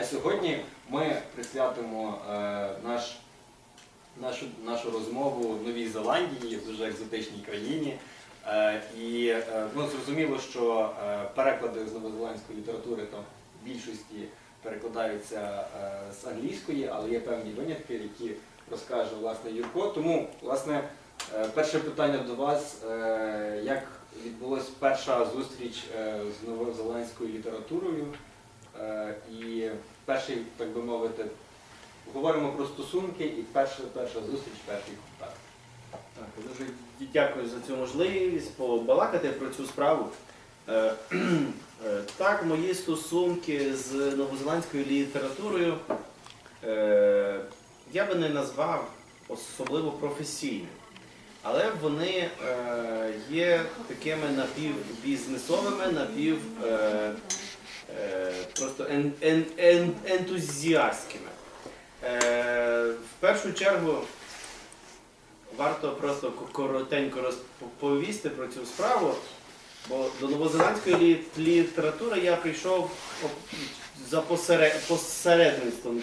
А сьогодні ми присвятимо е, наш, нашу, нашу розмову Новій Зеландії, дуже екзотичній країні. Е, і е, ну, зрозуміло, що переклади з новозеландської літератури там в більшості перекладаються з англійської, але є певні винятки, які розкаже власне Юрко. Тому, власне, перше питання до вас: як відбулася перша зустріч з новозеландською літературою? Е, І перший, так би мовити, говоримо про стосунки і перша, перша зустріч, перший контакт. Так, дуже дякую за цю можливість побалакати про цю справу. Е, е, Так, мої стосунки з новозеландською літературою я би не назвав особливо професійними. Але вони є такими напівбізнесовими, напів просто ен, ен, ен, ентузіастськими. Е, в першу чергу варто просто коротенько розповісти про цю справу, бо до новозеландської лі- літератури я прийшов за посередництвом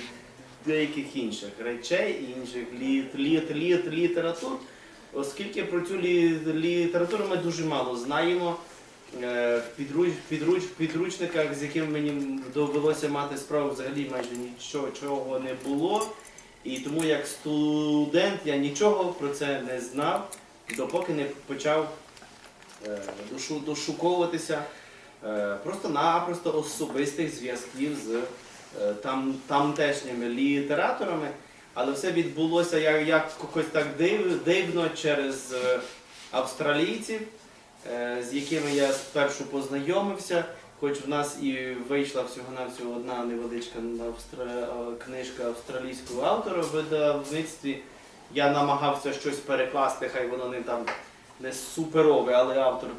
деяких інших речей, інших літ, літ, літ, літератур, оскільки про цю лі, літературу ми дуже мало знаємо. Е, В підруч, підруч, підручниках, з якими мені довелося мати справу, взагалі майже нічого чого не було. І тому як студент я нічого про це не знав, допоки не почав е, дошу, дошуковуватися е, просто-напросто особистих зв'язків з там, тамтешніми літераторами. Але все відбулося як, якось так див, дивно через австралійців, з якими я спершу познайомився. Хоч в нас і вийшла всього-навсього одна невеличка книжка австралійського автора в видавництві. Я намагався щось перекласти, хай воно не там не суперове, але автор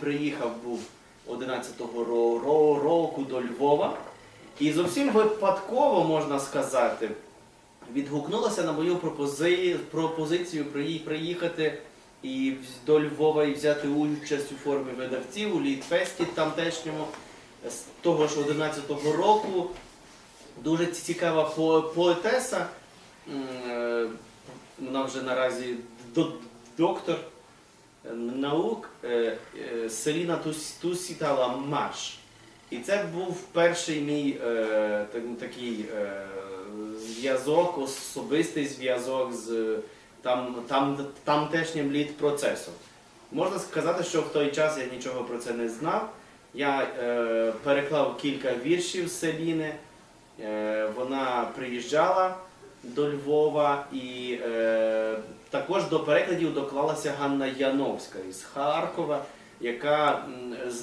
приїхав був 11-го ро... ро- року до Львова. І зовсім випадково, можна сказати, відгукнулася на мою пропози... пропозицію приїхати і до Львова і взяти участь у формі видавців у літфесті тамтешньому з того ж 11-го року. Дуже цікава по- поетеса. Е, Вона вже наразі доктор е, наук е, е, Селіна Тусітала Маш. І це був перший мій е, такий е, зв'язок, особистий зв'язок з там, там, тамтешнім лід-процесом. Можна сказати, що в той час я нічого про це не знав. Я е, переклав кілька віршів з Селіни. Е, вона приїжджала до Львова і е, також до перекладів доклалася Ганна Яновська із Харкова, яка з,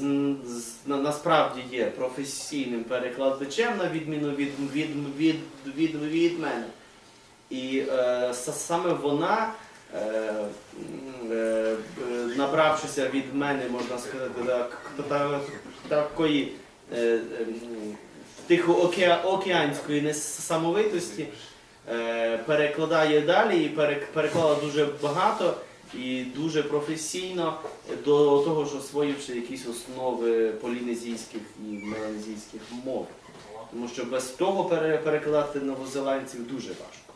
з- на- насправді є професійним перекладачем, на відміну від, від, від, від, від мене. І е, саме вона, е, е, е, набравшися від мене, можна сказати, так, такої е, м, тихоокеанської несамовитості, е, перекладає далі і перек- переклала дуже багато і дуже професійно до того, що освоївши якісь основи полінезійських і меланезійських мов. Тому що без того перекладати новозеландців дуже важко.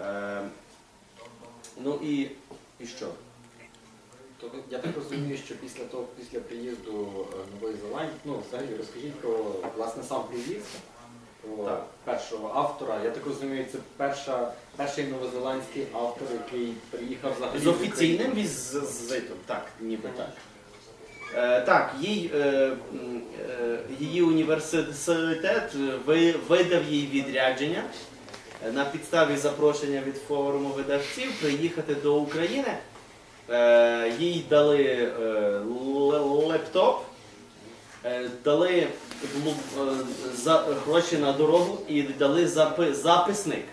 Е, ну і, і що? Тобто я так розумію, що після того, після приїзду е, Нової Зеландії, ну взагалі розкажіть про власне сам приїзд, про Так. першого автора. Я так розумію, це перша, перший новозеландський автор, який приїхав взагалі З в офіційним візитом, так, ніби так. Е, так, їй, е, м, е, її університет ви- видав їй відрядження е, на підставі запрошення від форуму видавців приїхати до України. Е, їй дали е, лептоп, е, дали е, гроші на дорогу і дали записник.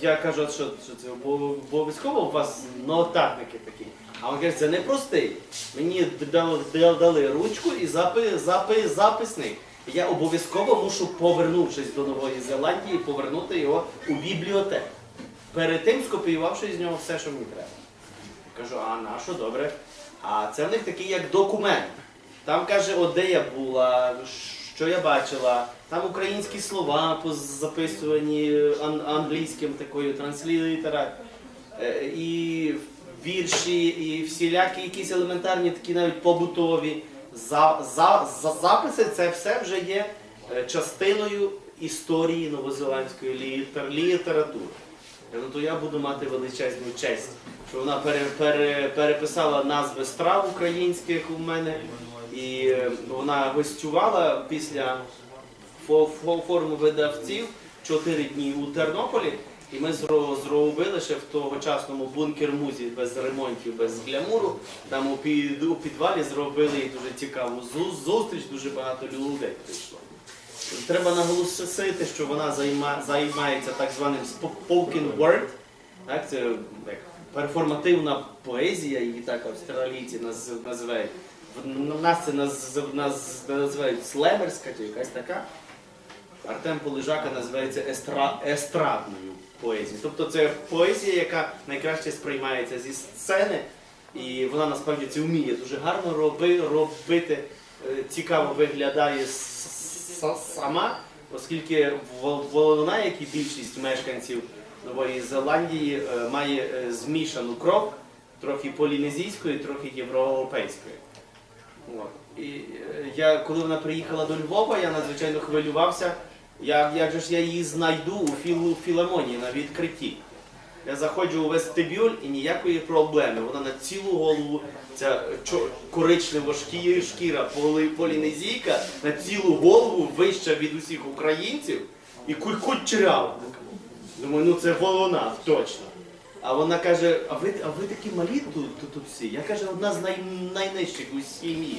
Я, кажу, що, це обов'язково у вас нотатники такі. А він каже, це не простий. Мені дали, ручку і запи, запи, записник. Я обов'язково мушу, повернувшись до Нової Зеландії, повернути його у бібліотеку. Перед тим скопіювавши з нього все, що мені треба. Кажу, а на що добре? А це в них такий як документ. Там каже, от де я була, що я бачила, там українські слова записувані ан- англійським такою транслітера, е, і вірші, і всілякі якісь елементарні, такі навіть побутові за, за, за записи, це все вже є е, частиною історії новозеландської літер, літератури. Е, Ну, то я буду мати величезну честь, що вона пере, пере, переписала назви страв українських у мене, і е, вона гостювала після фо- фо- форуму видавців 4 дні у Тернополі. І ми зробили ще в тогочасному бункер-музі без ремонтів, без глямуру. Там у, підвалі зробили дуже цікаву зустріч, дуже багато людей прийшло. Треба наголосити, що вона займа, займається так званим spoken word. Так, це як перформативна поезія, її так австралійці наз- називають. Нас це наз, наз, називають слемерська чи якась така. Артем Полежака називається естра, естрадною поезією. Тобто це поезія, яка найкраще сприймається зі сцени, і вона насправді це вміє дуже гарно роби, робити, е, цікаво виглядає сама, оскільки в- вона, як і більшість мешканців Нової Зеландії, е, має е, змішану кров, трохи полінезійської, трохи європейської. І я, коли вона приїхала до Львова, я надзвичайно хвилювався, як, як же ж я її знайду у філу, філармонії на відкритті. Я заходжу у вестибюль і ніякої проблеми. Вона на цілу голову, ця коричнево шкіра полінезійка, на цілу голову вища від усіх українців і ку- Думаю, ну це вона точно. А вона каже: а ви, а ви такі малі тут, тут, тут всі? Я каже, одна з най, найнижчих у сім'ї.